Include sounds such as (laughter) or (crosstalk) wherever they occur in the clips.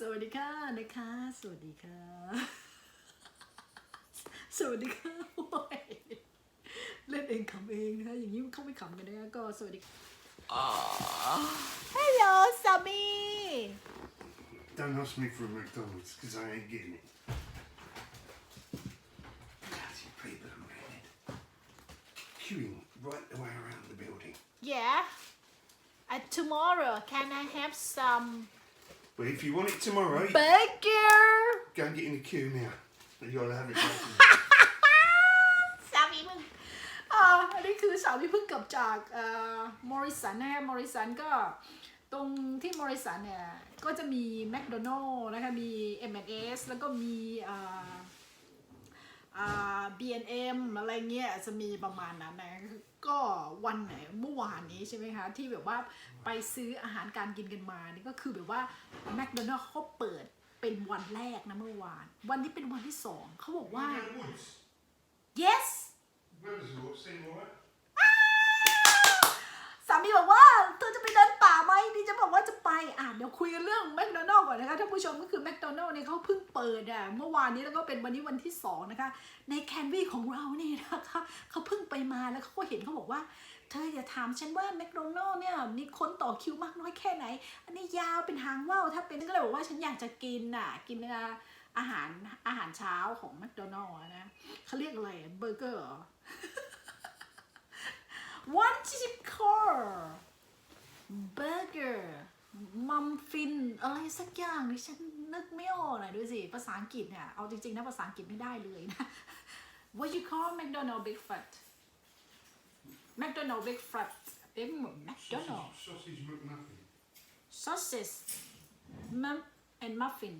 สวัสดีค่ะนะคะ สวัสดีค่ะ สวัสดีค่ะโอ้ยเล่นเองขำเองนะคะอย่างนี้เขาไม่ขำกันนะก็สวัสดีฮัลโหลสามี (laughs) (laughs) Don't ask me for a McDonald's because I ain't getting it. Bloody people I'm rented. Queuing right the way around the building. yeah and tomorrow can I have some But if you want it tomorrow, burger? go and get in the queue now. And you'll have it. back. สามีมึงอ่าอันนี้คือสาวที่เพิ่งกลับจากเอ่อมอริสันนะคะมอริสันก็ตรงที่มอริสันเนี่ย ก็จะมีแมคโดนัลล์นะคะ มี M&S แล้วก็มีอ่าอ่า B&M อะไรเงี้ย จะมีประมาณนั้นนะ ก็วันไหนเมื่อวานนี้ใช่ไหมคะ ที่แบบว่าไปซื้ออาหารการกินกันมานี่ก็คือแบบว่าแมคโดนัลล์เขาเปิดเป็นวันแรกนะเมื่อวาน วันนี้เป็นวันที่สองเขาบอกว่า Woods. yes Where's the woods? See more? สามีบอกว่าเธอจะไปเดินป่าไหมดิจะบอกว่าจะไปอะเดี๋ยวคุยกันเรื่องแมคโดนัลล์ก่อนนะคะท่านผู้ชมก็คือแมคโดนัลล์เนี่ยเขาเพิ่งเปิดอะเมื่อวานนี้แล้วก็เป็นวันนี้วันที่สองนะคะในแคนวีของเราเนี่ยนะคะเขาเพิ่งไปมาแล้วเขาก็เห็นเขาบอกว่าเธออย่าถามฉันว่าแมคโดนัลล์เนี่ยมีคนต่อคิวมากน้อยแค่ไหน อันนี้ยาวเป็นหางว่าวถ้าเป็นก็เลยบอกว่าฉันอยากจะกินอะกินอาหารอาหารเช้าของแมคโดนัลล์นะเขาเรียกอะไรเบอร์เกอร์ one chip car เบอร์เกอร์มัมฟินอะไรสักอย่างดิฉันนึกไม่ออกเลยดูสิ ภาษาอังกฤษเนี่ยเอาจริง ๆ นะ ภาษาอังกฤษไม่ได้เลยนะ What you call McDonald big fat McDonald big fat เป็น McDonald Sausage McMuffin. sausage mum and muffin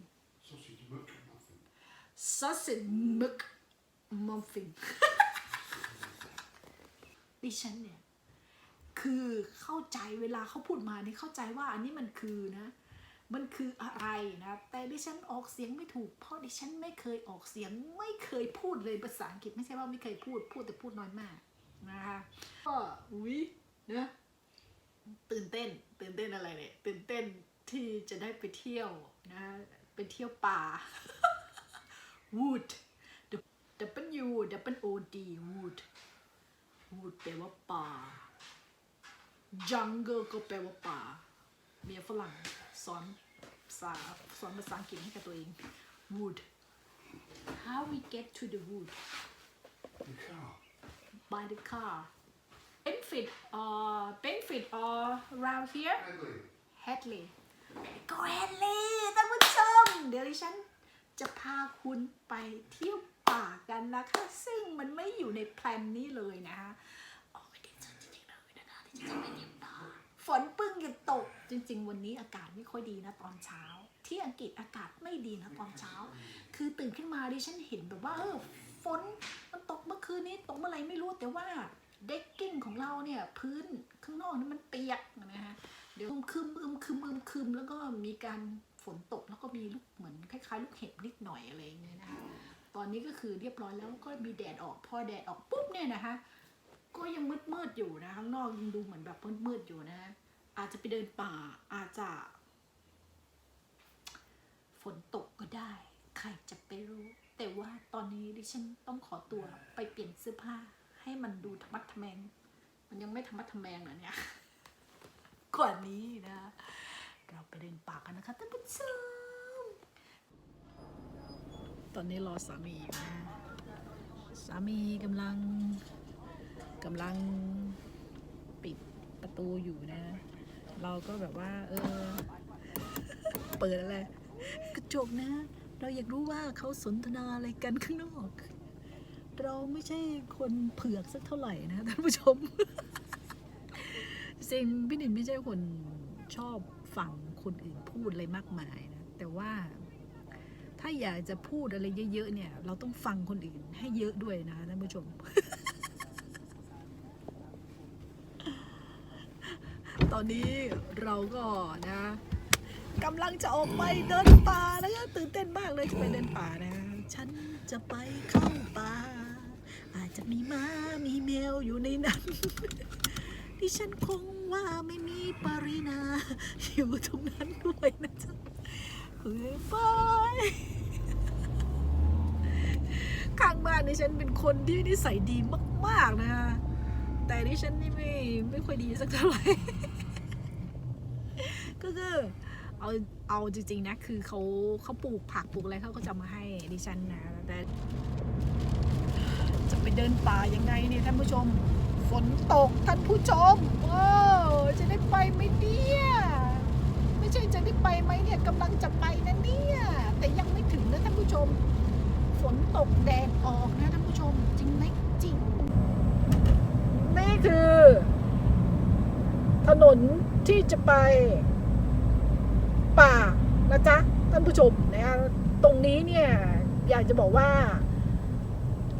Sausage McMuffin. sausage mc muffin ดิฉันเนี่ยคือเข้าใจเวลาเขาพูดมานี่เข้าใจว่าอันนี้มันคือนะ มันคืออะไรนะ แต่ดิฉันออกเสียงไม่ถูก เพราะดิฉันไม่เคยออกเสียงไม่เคยพูดเลยภาษาอังกฤษไม่ใช่ว่าไม่เคยพูดพูดแต่พูดน้อยมากนะคะก็อุ้ยนะตื่นเต้นตื่นเต้นอะไรเนี่ยตื่นเต้นที่จะได้ไปเที่ยวนะไปเที่ยวป่า wood W W O D wood wood แปลว่าป่า jungle ก็แปลว่าป่า เมียฝรั่งสอนภาษาสอนภาษาอังกฤษให้กับตัวเอง wood how we get to the wood The car. by the car benefit or benefit or around here Hadley. Hadley ก็แฮดลีย์ท่านผู้ชมเดี๋ยวดิฉันจะพาคุณไปเที่ยว ปากกันนะคะ ซึ่งมันไม่อยู่ในแพลนนี้เลยนะคะโอ้ยดีใจจริงๆเลยนปเที่ยวป่าฝนตก จริง ๆ วันนี้อากาศไม่ค่อยดีนะตอนเช้า ที่อังกฤษอากาศไม่ดีนะตอนเช้า คือตื่นขึ้นมาดิฉันเห็นแบบว่าเออฝนมันตกเมื่อคืนนี้ตกเมื่อไรไม่รู้แต่ว่าเด็กกิ้งของเราเนี่ยพื้นข้างนอกนี่มันเปียกนะฮะเดี๋ยวอึมครึมอึมครึมอึมครึมแล้วก็มีการฝนตกแล้วก็มีลูกเหมือนคล้ายๆ ลูกเห็บนิดหน่อยอะไรอย่างเงี้ยนะคะ ตอนนี้ก็คือเรียบร้อยแล้วก็มีแดดออก พอแดดออกปุ๊บเนี่ยนะคะ ก็ยังมืดมืดอยู่นะข้างนอกยังดูเหมือนแบบมืดมืดอยู่นะอาจจะไปเดินป่าอาจจะ ฝนตกก็ได้ ใครจะไปรู้ แต่ว่าตอนนี้ดิฉันต้องขอตัวไปเปลี่ยนเสื้อผ้า ให้มันดูธรรมัดทแมง มันยังไม่ธรรมัดทแมงเหรอเนี่ยกว่านี้นะ เราไปเดินป่ากันนะคะท่านผู้ชม ตอนนี้รอสามีอยู่นะสามีกำลังกำลังปิดประตูอยู่นะ เราก็แบบว่า เออ เปิดอะไรกระจกนะ เราอยากรู้ว่าเขาสนทนาอะไรกันข้างนอก เราไม่ใช่คนเผือกสักเท่าไหร่นะท่านผู้ชมจริงพี่หนินไม่ใช่คนชอบฟังคนอื่นพูดอะไรมากมายนะ แต่ว่า ถ้าอยากจะพูดอะไรเยอะๆเนี่ย เราต้องฟังคนอื่นให้เยอะด้วยนะท่านผู้ชม ตอนนี้เราก็นะกำลังจะออกไปเดินป่าแล้วก็ตื่นเต้นมากเลยจะไปเดินป่านะ ฉันจะไปเข้าป่า อาจจะมีม้ามีแมวอยู่ในนั้นดิฉันคงว่าไม่มีปรินาอยู่ตรงนั้นด้วยนะจ๊ะ ฮ้ยบายข้างบ้านดิฉันเป็นคนที่นิสัยดีมาก ๆ นะฮะแต่ดิฉันนี่ไม่ไม่ค่อยดีสักเท่าไหร่ ก็คือเอาเอาจริง ๆ นะ คือเขาเขาปลูกผักปลูกอะไรเขาก็จะมาให้ดิฉันนะ แต่จะไปเดินป่ายังไงเนี่ยท่านผู้ชม ฝนตกท่านผู้ชมโอ้จะได้ไปไหมเนี่ย ช่จะได้ไปไหมเนี่ยกำลังจะไปนะเนี่ย แต่ยังไม่ถึงนะท่านผู้ชม ฝนตกแดดออกนะท่านผู้ชม จริงไหมจริง นี่คือ ถนนที่จะไปป่านะจ๊ะท่านผู้ชมนะตรงนี้เนี่ย อยากจะบอกว่า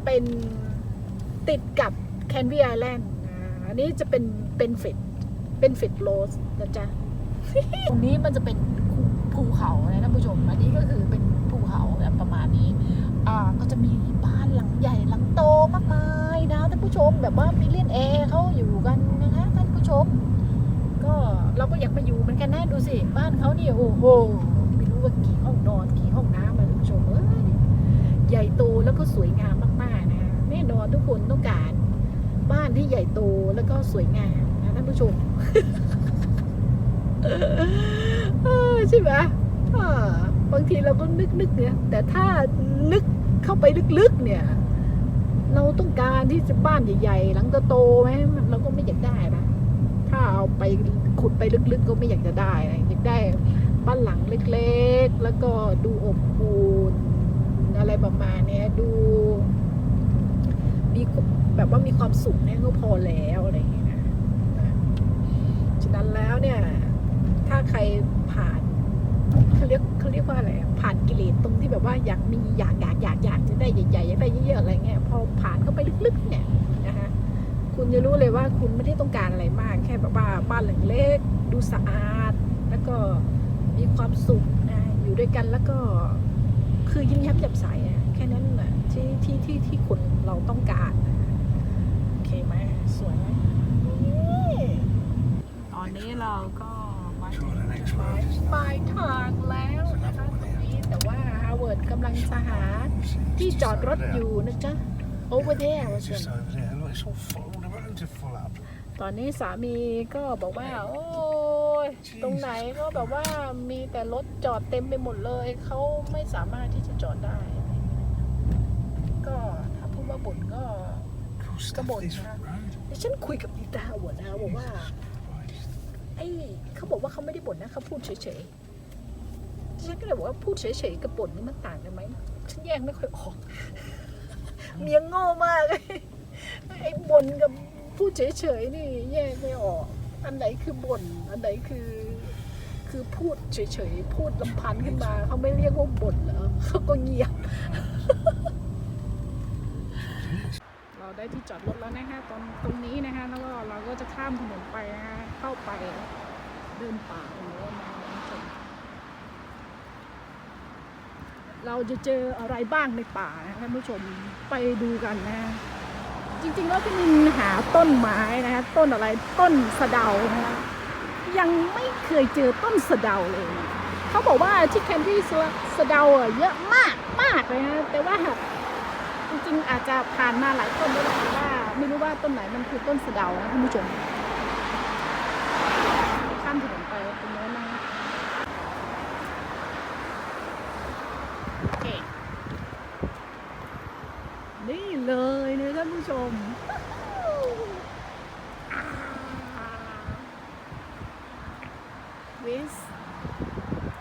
เป็นติดกับแคนวีไอแลนด์อันนี้จะเป็นเป็นฟิตเป็นฟิตโรสนะจ๊ะ ตรงนี้มันจะเป็นภูเขานะท่านผู้ชม อันนี้ก็คือเป็นภูเขาแบบประมาณนี้ อ่า ก็จะมีบ้านหลังใหญ่หลังโตมากมายนะท่านผู้ชม แบบว่ามีเล่นแอร์เขาอยู่กันนะคะท่านผู้ชม ก็เราก็อยากมาอยู่เหมือนกันนะดูสิ บ้านเขาเนี่ยโอ้โห ไม่รู้ว่ากี่ห้องนอนกี่ห้องน้ำมาท่านผู้ชมเอ้ย ใหญ่โตแล้วก็สวยงามมากๆนะแน่นอนทุกคนต้องการ บ้านที่ใหญ่โตแล้วก็สวยงามนะท่านผู้ชม ใช่ไหมบางทีเราก็นึกนึกๆเนี่ย แต่ถ้านึกเข้าไปลึกๆเนี่ย เราต้องการที่จะบ้านใหญ่ๆ หลังโตๆไหมเราก็ไม่อยากได้นะ ถ้าเอาไปขุดไปลึกๆ ก็ไม่อยากจะได้นะอยากได้บ้านหลังเล็กๆ แล้วก็ดูอบอุ่นอะไรประมาณนี้ดู มีแบบว่ามีความสุขเนี่ยก็พอแล้วอะไรอย่างเงี้ยนะนะฉะนั้นแล้วเนี่ย ถ้าใครผ่านเขาเรียกเขาเรียกว่าอะไรผ่านกิเลสตรงที่แบบว่าอยากมีอยากอยากอยากอยากจะได้ใหญ่ๆอยากได้เยอะๆอะไรเงี้ยพอผ่านเข้าไปลึกๆเนี่ยนะคะคุณจะรู้เลยว่าคุณไม่ได้ต้องการอะไรมาก แค่แบบว่าบ้านหลังเล็กดูสะอาด แล้วก็มีความสุขนะอยู่ด้วยกันแล้วก็คือยิ้มแย้มแจ่มใสอะแค่นั้นแหละที่ที่ที่ที่คนเราต้องการโอเคไหมสวยไหมตอนนี้เราก็ ปลายทางแล้วนะคะตรงนี้แต่ว่าฮาร์วาร์ดกำลังจะหาที่จอดรถอยู่นะจ๊ะ over there ว่าฉันตอนนี้สามีก็บอกว่า โอ้ยตรงไหนก็แบบว่ามีแต่รถจอดเต็มไปหมดเลย เขาไม่สามารถที่จะจอดได้ ก็ถ้าพูดว่าบ่นก็ Cool stuff, Come on, this man. road. ดิฉันคุยกับอีตาหัวนะบอกว่า ไอ้เขาบอกว่าเขาไม่ได้บ่นนะเขาพูดเฉยๆฉันก็เลยบอกว่าพูดเฉยๆกับบ่นนี่มันต่างกันไหมฉันแยกไม่ค่อยออกเมียโง่มากเลยไอ้บ่นกับพูดเฉยๆนี่แยกไม่ออก อันไหนคือบ่นอันไหนคือ คือพูดเฉยๆพูดลำพันขึ้นมาเขาไม่เรียกว่าบ่นเหรอเขาก็เงียบ เราได้ที่จอดรถแล้วนะคะตรงตรงนี้นะคะแล้วก็เราก็จะข้ามถนนไปนะคะเข้าไปเดินป่าหรือว่ามาท่านผู้ชมเราจะเจออะไรบ้างในป่านะท่านผู้ชมไปดูกันนะจริงๆแล้วพี่นินหาต้นไม้นะคะต้นอะไรต้นสะเดานะคะยังไม่เคยเจอต้นสะเดาเลย เขาบอกว่าที่แคนดี้สะเดาเยอะมากมากเลยนะแต่ว่า จริงๆ อาจจะผ่านมาหลายต้นแล้วแหละแต่ว่าไม่รู้ว่าต้นไหนมันคือต้นสะเดานะท่านผู้ชมข้ามถนนไปตรงโน้นนะโอเคนี่เลยนะท่านผู้ชมวิส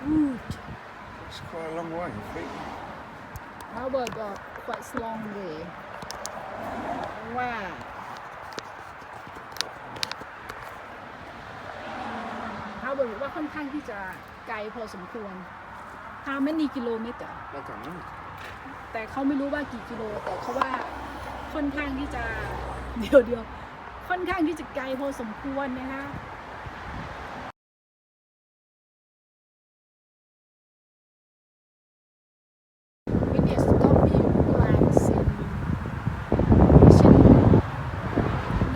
วูด It's quite a long way, I think. How about the quite long way ว่า How about ว่าค่อนข้างที่จะไกลพอสมควร How many kilometer I don't know. แต่เขาไม่รู้ว่ากี่กิโล แต่เขาว่าค่อนข้างที่จะ เดียวเดียวค่อนข้างที่จะไกลพอสมควรนะคะวินเนสก็มีแรงสินฉัน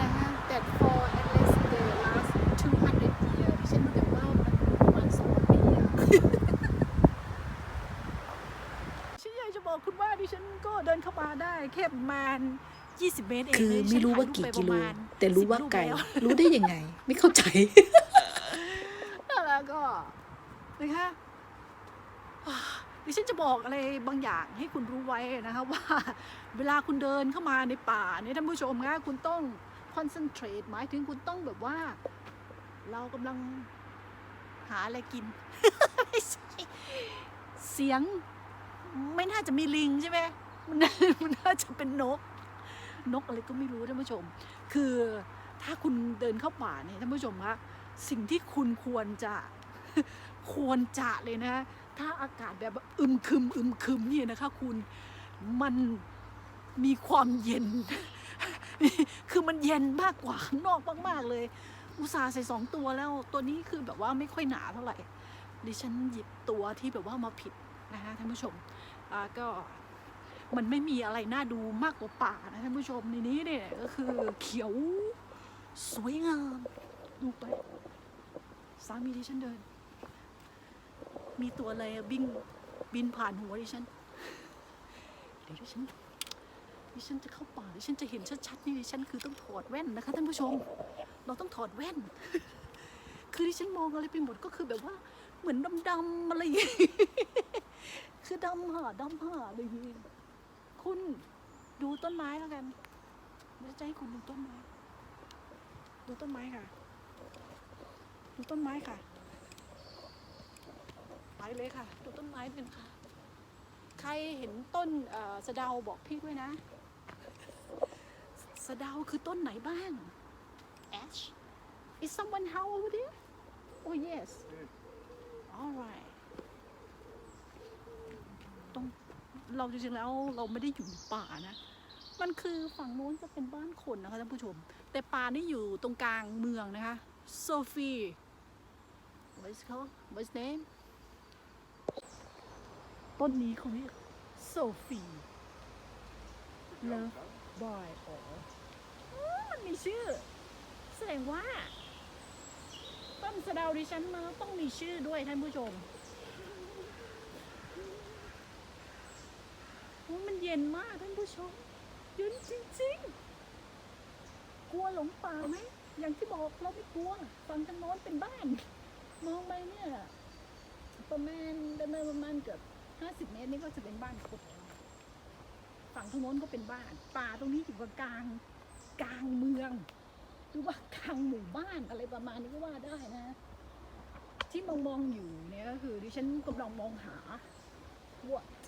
นะคะ that for at least the last 200 years ฉันแต่ว่ามันประมาณ2ปีอะ แค่ประ มาณ 20 เมตรเองคือเลยไม่รู้ว่าฉันกี่ถ่ยปกิระโลมาณแต่รู้ว่า10รูปไกลแล้วรู้ได้ยังไง ไม่เข้าใจ แล้วก็นะคะอ่าดิฉันจะบอกอะไรบางอย่างให้คุณรู้ไว้นะคะว่า เวลาคุณเดินเข้ามาในป่าเนี่ยท่านผู้ชมคะคุณต้องคอนเซนเทรตหมายถึงคุณต้องแบบว่า เรากำลังหาอะไรกินไม่ใช่เสียงไม่น่าจะมีลิงใช่ไหม มันน่ามันน่าจะเป็นนก นกอะไรก็ไม่รู้ท่านผู้ชม คือถ้าคุณเดินเข้าป่าเนี่ยท่านผู้ชมคะสิ่งที่คุณควรจะควรจะเลยนะ ถ้าอากาศแบบอึมครึมอึมครึมเนี่ยนะคะ คุณมันมีความเย็น คือมันเย็นมากกว่าข้างนอกมากๆเลย อุตส่าห์ใส่สองตัวแล้วตัวนี้คือแบบว่าไม่ค่อยหนาเท่าไหร่ดิฉันหยิบตัวที่แบบว่ามาผิดนะคะท่านผู้ชมก็ มันไม่มีอะไรน่าดูมากกว่าป่านะท่านผู้ชมในนี้เนี่ยก็คือเขียว สวยงามดูไปสามีดิฉันเดิน มีตัวอะไรบินบินผ่านหัวดิฉันเดี๋ยวดิฉันดิฉันจะเข้าป่าดิฉันจะเห็นชัดๆนี่ดิฉันคือต้องถอดแว่นนะคะท่านผู้ชม เราต้องถอดแว่น คือดิฉันมองอะไรไปหมดก็คือแบบว่า เหมือนดำๆอะไรอย่างงี้คือดำห่าดำห่าอะไรอย่างเงี้ย คุณดูต้นไม้แล้วกันเดี๋ยวจะให้คุณดูต้นไม้ ดูต้นไม้ค่ะ ดูต้นไม้ค่ะ ไปเลยค่ะ ดูต้นไม้เป็นค่ะ ใครเห็นต้นเสะเดาบอกพี่ด้วยนะ สะเดาคือต้นไหนบ้าง Ash is someone how over there oh yes all right ตรง เราจริงๆแล้วเราไม่ได้อยู่ในป่านะ มันคือฝั่งโน้นจะเป็นบ้านคนนะคะท่านผู้ชม แต่ป่านี่อยู่ตรงกลางเมืองนะคะโซฟี what's called what's name ต้นนี้เขาเรียกโซฟี Love by all อ๋อมันมีชื่อ แสดงว่าต้นสะดาดิฉันมันต้องมีชื่อด้วยท่านผู้ชม อ้มันเย็นมากท่านผู้ชมเย็นจริงๆ กลัวหลงป่าไหมอย่างที่บอกเราไม่กลัวฝั่งทางโน้นเป็นบ้าน มองไปเนี่ย ประมาณเดินประมาณเกือบห้าสิบเมตรนี่ก็จะเป็นบ้านคนฝั่งทางโน้นก็เป็นบ้าน ป่าตรงนี้อยู่กลางกลางเมืองหรือว่ากลางหมู่บ้านอะไรประมาณนี้ก็ว่าได้นะ ที่มองมองอยู่เนี่ยก็คือดิฉันกำลังมองหา what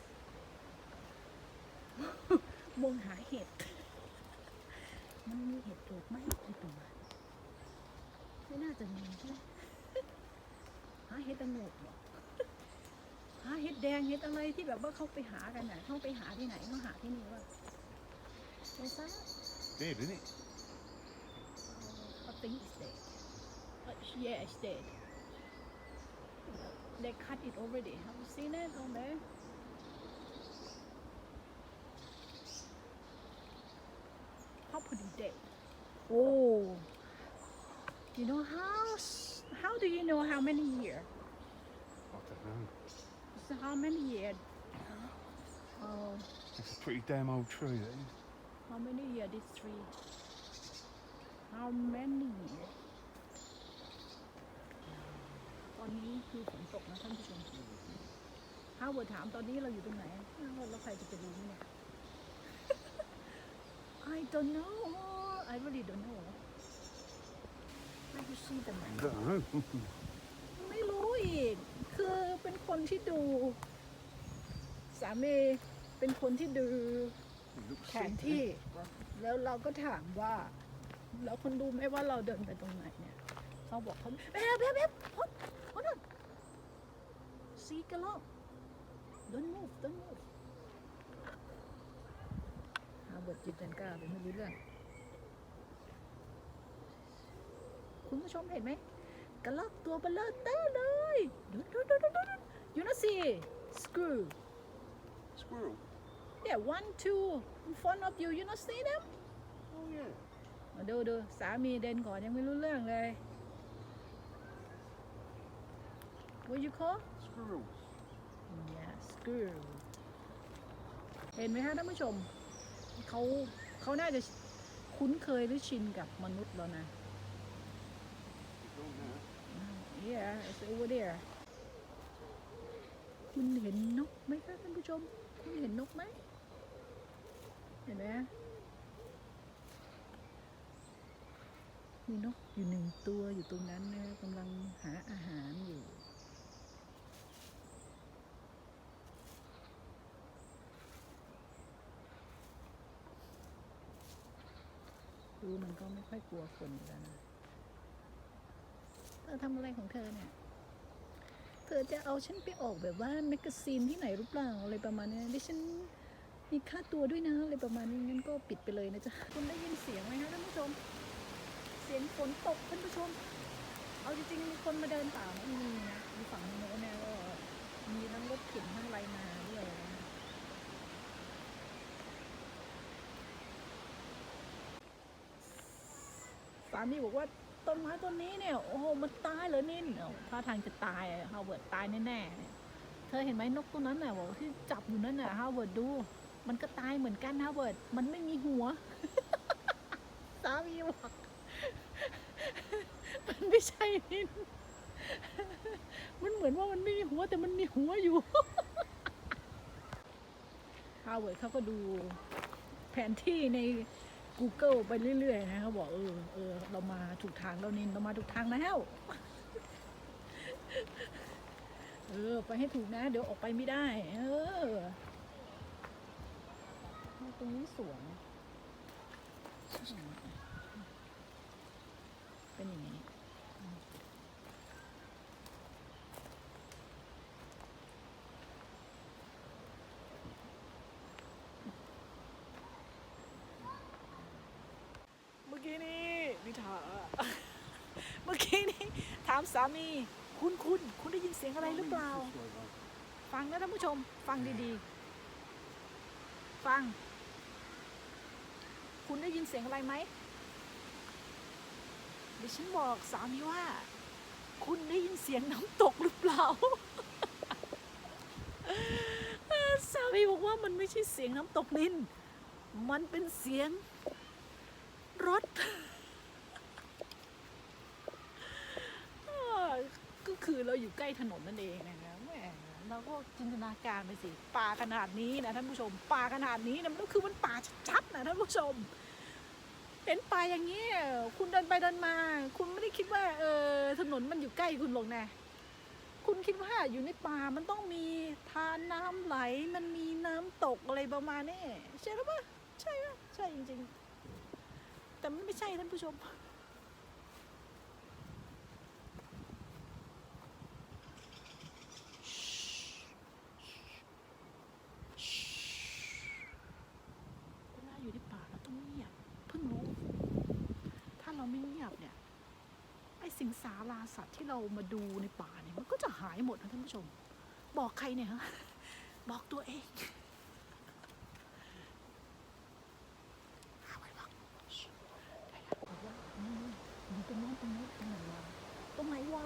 มองหาเห็ด มันมีเห็ดปลูกไหมในป่าไม่น่าจะมีใช่ไหมหาเห็ดตะโงกเหรอหาเห็ดแดงเห็ดอะไรที่แบบว่าเขาไปหากันน่ะเขาไปหาที่ไหนเขาหาที่นี่ว่าไม่ทราบ Dead, isn't it? I think it's dead. Uh, yeah, it's dead. They cut it already. Have you seen it on there? Property dead. Oh. You know how? s- How do you know how many year? I don't know. So how many year? Oh, It's a pretty damn old tree, that is. how many year this tree? How many year? ตอนนี้คือฝนตกนะท่านผู้ชม ถ้าเวิร์ดถามตอนนี้เราอยู่ตรงไหนอ้าวแล้วใครจะไปรู้เนี่ย I don't know I really don't know I you see them I don't know. ไม่รู้อีก คือเป็นคนที่ดู สามีเป็นคนที่ดู It looks แผนที่ แล้วเราก็ถามว่า แล้วคุณรู้ไหมว่าเราเดินไปตรงไหนเนี่ย เขาบอกเขาเอ๊ะเอ๊ะเอ๊ะพดพดซีกระลอก don't move don't move ฮาร์วาร์ดจิตเตนก้าเป็นไม่รู้เรื่อง คุณผู้ชมเห็นไหมกระลอกตัวเบลเลอร์เลยดูดูดูดูดูยูน่าซี screw Squirrel. yeah one two in front of you you not see them Oh, yeah. มาดูดูสามีเดินก่อนยังไม่รู้เรื่องเลย What you call Squirrels. yeah screw เห็นไหมคะท่านผู้ชม เขาเขาน่าจะคุ้นเคยหรือชินกับมนุษย์แล้วนะ Yeah it's over there คุณเห็นนกไหมคะท่านผู้ชม คุณเห็นนกไหม เห็นไหมมีนกอยู่หนึ่งตัวอยู่ตรงนั้นนะกำลังหาอาหารอยู่ ดูมันก็ไม่ค่อยกลัวคนแล้วนะเธอทำอะไรของเธอเนี่ย เธอจะเอาฉันไปออกแบบว่าแมกกาซีนที่ไหนหรือเปล่าอะไรประมาณนี้ดิฉันมีค่าตัวด้วยนะอะไรประมาณนี้งั้นก็ปิดไปเลยนะจ๊ะคุณได้ยินเสียงไหมคะท่านผู้ชม เสียงฝนตกท่านผู้ชม เอาจริงๆมีคนมาเดินป่าไหมมีนะมีฝั่งโน้นเนี่ยก็มีทั้งรถเข็นทั้งไรมาด้วยนะ สามีบอกว่าต้นไม้ต้นนี้เนี่ยโอ้โหมันตายเลยนินเอาท่าทางจะตายฮาวเวิร์ดตายแน่ๆเธอเห็นไหมนกตัวนั้นน่ะบอกที่จับอยู่นั่นน่ะฮาวเวิร์ดดู มันก็ตายเหมือนกันฮาวเวิร์ดมันไม่มีหัว สามีบอกมันไม่ใช่นินมันเหมือนว่ามันไม่มีหัวแต่มันมีหัวอยู่ฮาวเวิร์ดเขาก็ดูแผนที่ใน Google ไปเรื่อยๆนะเขาบอกเออเออเรามาถูกทางแล้วนินเรามาถูกทางแล้วเออ ไปให้ถูกนะ เดี๋ยวออกไปไม่ได้ เออ ตรงนี้สวนเป็นอย่างนี้มื่อกี้นี้นิทา เมื่อกี้นี้ถามสามี คุณคุณคุณได้ยินเสียงอะไรหรือเปล่า ฟังนะท่านผู้ชม ฟังดีๆ ฟัง คุณได้ยินเสียงอะไรไหมดิฉันบอกสามีว่า คุณได้ยินเสียงน้ำตกหรือเปล่าสามีบอกว่ามันไม่ใช่เสียงน้ำตกนิน มันเป็นเสียงรถ อ่าก็ คือเราอยู่ใกล้ถนนนั่นเองนะคะแหมเราก็จินตนาการไปสิป่าขนาดนี้นะท่านผู้ชมป่าขนาดนี้นะมันก็คือมันป่าชัดๆนะท่านผู้ชม เห็นป่าอย่างนี้คุณเดินไปเดินมา คุณไม่ได้คิดว่าเออถนนมันอยู่ใกล้คุณหรอกนะคุณคิดว่าอยู่ในป่ามันต้องมีทานน้ำไหลมันมีน้ำตกอะไรประมาณนี้ใช่หรือเปล่าใช่ไหมใช่จริงๆ แต่มันไม่ใช่ท่านผู้ชม เวลาอยู่ในป่าเราต้องเงียบ เพิ่งรู้ ถ้าเราไม่เงียบเนี่ย ไอ สาราสัตว์ที่เรามาดูในป่าเนี่ยมันก็จะหายหมดนะท่านผู้ชม บอกใครเนี่ยฮะบอกตัวเองหาไว้บอกบอกว่าอืมอยู่ตรงโน้นตรงโน้ตรงไหนวะตรงไหนวะ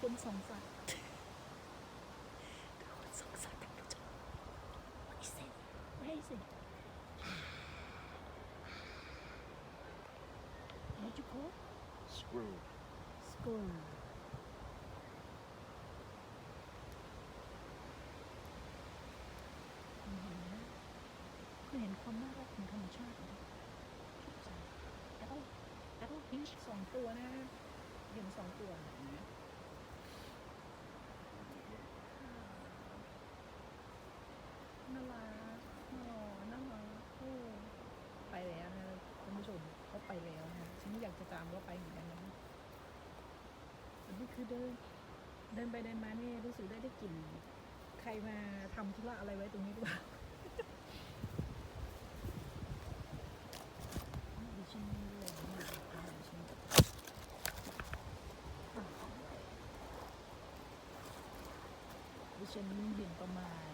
คนสองสัตว์ดูคนสองสัตว์ท่านผู้ชม What is it? Where is it? What you call? Squirrel. Squirrel. เห็นไหมคุณเห็นความน่ารักของธรรมชาติไหมแอปเปิลแอปเปิลพีชสองตัวนะเห็นสองตัวเห็นไหมน่ารักอ๋อน่ารักโอ้ไปแล้วนะท่านผู้ชมเขาไปแล้วนะฉันอยากจะตามเขาไปเหมือนกันนะอันนี้ คือเดินเดินไปเดินมาเนี่ยรู้สึกได้ได้กลิ่นใครมาทำธุระอะไรไว้ตรงนี้หรือเปล่าดิฉันม่รู้เลยดิฉันอะดิฉันเห็นประมาณ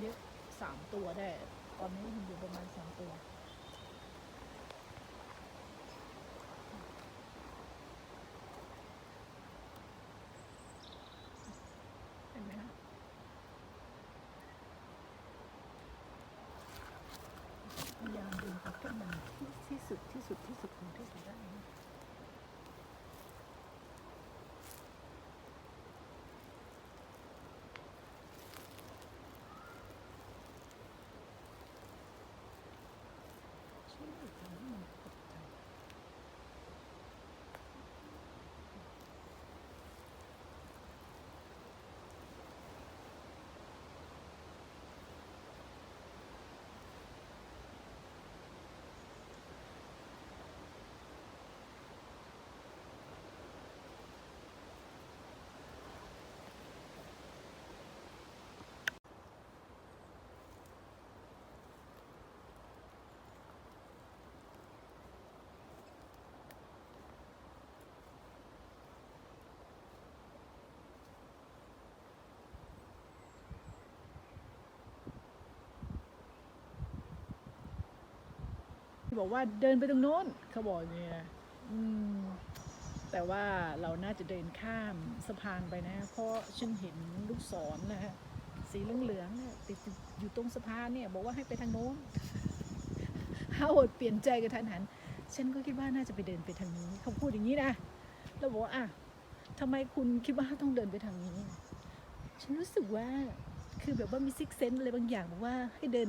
เยอะสามตัวได้ ตอนนี้เห็นอยู่ประมาณสามตัว เห็นไหมคะ มัน ที่สุดที่สุดที่สุดของที่สุดได้นะ บอกว่าเดินไปตรงโน้นเขาบอกอย่างเงี้ยแต่ว่าเราน่าจะเดินข้ามสะพานไปนะ เพราะฉันเห็นลูกศรนะฮะสีเหลืองๆติดอยู่ตรงสะพานเนี่ย บอกว่าให้ไปทางโน้นฮาวดเปลี่ยนใจกันทันหัน ฉันก็คิดว่าน่าจะไปเดินไปทางนี้ เขาพูดอย่างนี้นะแล้วบอกว่าอะทำไมคุณคิดว่าต้องเดินไปทางนี้ ฉันรู้สึกว่าคือแบบว่ามีซิกเซนอะไรบางอย่างบอกว่าให้เดิน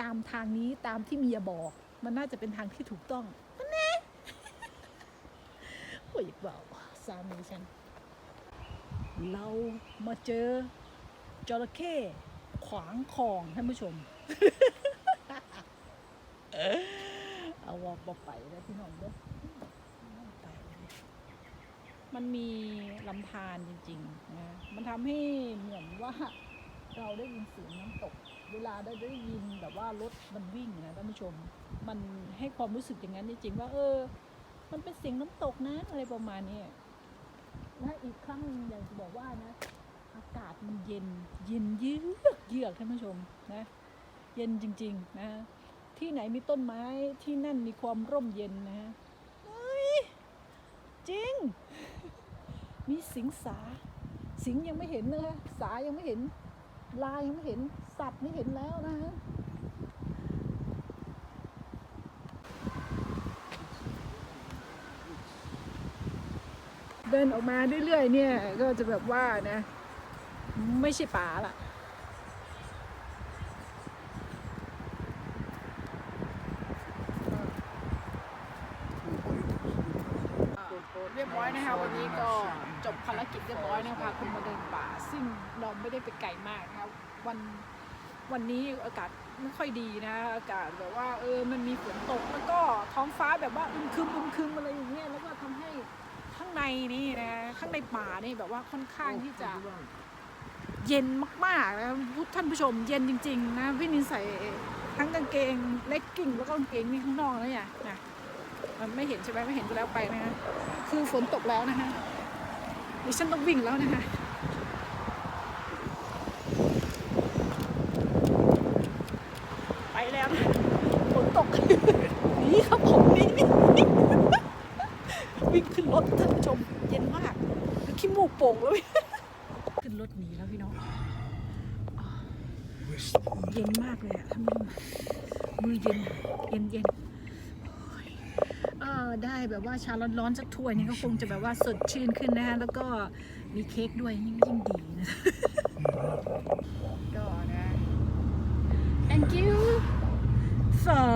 ตามทางนี้ตามที่เมียบอก มันน่าจะเป็นทางที่ถูกต้องนั่นแน่โอ้ยเบาสามีฉัน เรามาเจอจระเข้ขวางคลองท่านผู้ชม เอาว่าบอไปแล้วพี่น้องเด้อบ่ไปเลยมันมีลำธารจริงๆนะ มันทำให้เหมือนว่าเราได้ยินเสียงน้ำตก เวลาได้ได้ยินแบบว่ารถมันวิ่งนะท่านผู้ชม มันให้ความรู้สึกอย่างนั้นจริงๆว่า เออ มันเป็นเสียงน้ำตกนะอะไรประมาณนี้และอีกครั้งหนึ่งอยากจะบอกว่านะ อากาศมันเย็น เย็นเยือกเยือกท่านผู้ชมนะ เย็นจริง ๆ นะ ที่ไหนมีต้นไม้ที่นั่นมีความร่มเย็นนะเฮ้ยจริง มีสิงสา สิงยังไม่เห็นนะคะสายังไม่เห็น ลายไม่เห็นสัตว์ไม่เห็นแล้วนะฮะเดินออกมาเรื่อยๆเนี่ยก็จะแบบว่านะ ไม่ใช่ป่าละเรียบร้อยนะคะวันนี้ก็ จบภารกิจเรียบร้อยนะคะพาคุณมาเดินป่า ซึ่งเราไม่ได้ไปไกลมากนะคะวันวันนี้อากาศไม่ค่อยดีนะอากาศแบบว่าเออมันมีฝนตกแล้วก็ท้องฟ้าแบบว่าอึมครึมอึมครึมอะไรอย่างเงี้ยแล้วก็ทำให้ข้างในนี่นะข้างในป่านี่แบบว่าค่อนข้างที่จะเย็นมากๆนะท่านผู้ชมเย็นจริง ๆ นะพี่นินใส่ทั้งกางเกงเล็กกิ้งแล้วก็กางเกงนี่ข้างนอกแล้วเนี่ยนะมันไม่เห็นใช่ไหมไม่เห็นก็แล้วไปนะฮะคือฝนตกแล้วนะฮะ ดิฉันต้องวิ่งแล้วนะฮะไปแล้วนะฝนตกหนี่ครับผมหนี่วิ่งขึ้นรถท่านผู้ชมเย็นมากแล้วขี้มูกโป่งเลยขึ้นรถหนีแล้วพี่น้อง Wish the word. เย็นมากเลยอะท่านผู้ชมมือเย็นเย็นเย็นโอ้ยเออ ได้แบบว่าชาร้อนๆสักถ้วยนี่ก็คงจะแบบว่าสดชื่นขึ้นนะฮะแล้วก็มีเค้กด้วยยิ่งยิ่งดีนะก็นะ thank you for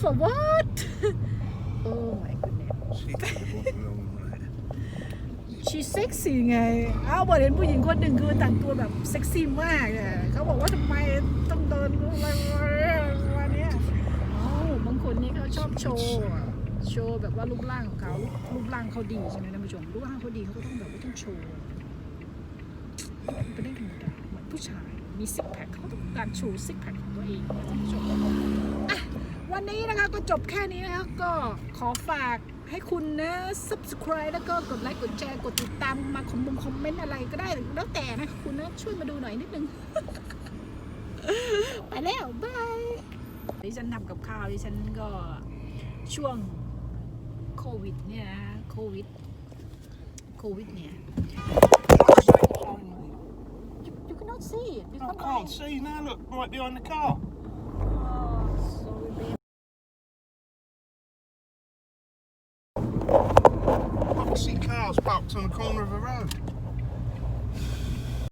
for what oh my goodness She could have walked along the road. she sexy ไงเอ้าบอกเห็นผู้หญิงคนหนึ่งคือแต่งตัวแบบเซ็กซี่มากอะเขาบอกว่าทำไมต้องเดินอะไรวันนี้ยเอ้าบางคนนี่เขาชอบโชว์อะ โชว์แบบว่ารูปร่างของเขารูปร่างเขาดีใช่ไหมท่านผู้ชมรูปร่างเขาดีเขาก็ต้องแบบว่าต้องโชว์เป็นเรื่องธรรมดาเหมือนผู้ชายมีซิกแพคเขาต้องการโชว์ซิกแพคของตัวเองนะท่านผู้ชมวันนี้นะคะก็จบแค่นี้นะคะก็ขอฝากให้คุณนะ subscribe แล้วก็กดไลค์กดแชร์กดติดตามมาคอมมงคอมเมนต์อะไรก็ได้แล้วแต่นะคุณนะช่วยมาดูหน่อยนิดนึง ไปแล้วบายดิฉันทำกับข้าวดิฉันก็ช่วง โควิดเนี่ยนะโควิดโควิดเนี่ย you, you cannot see it you I cannot can't see now. Look, right behind the car.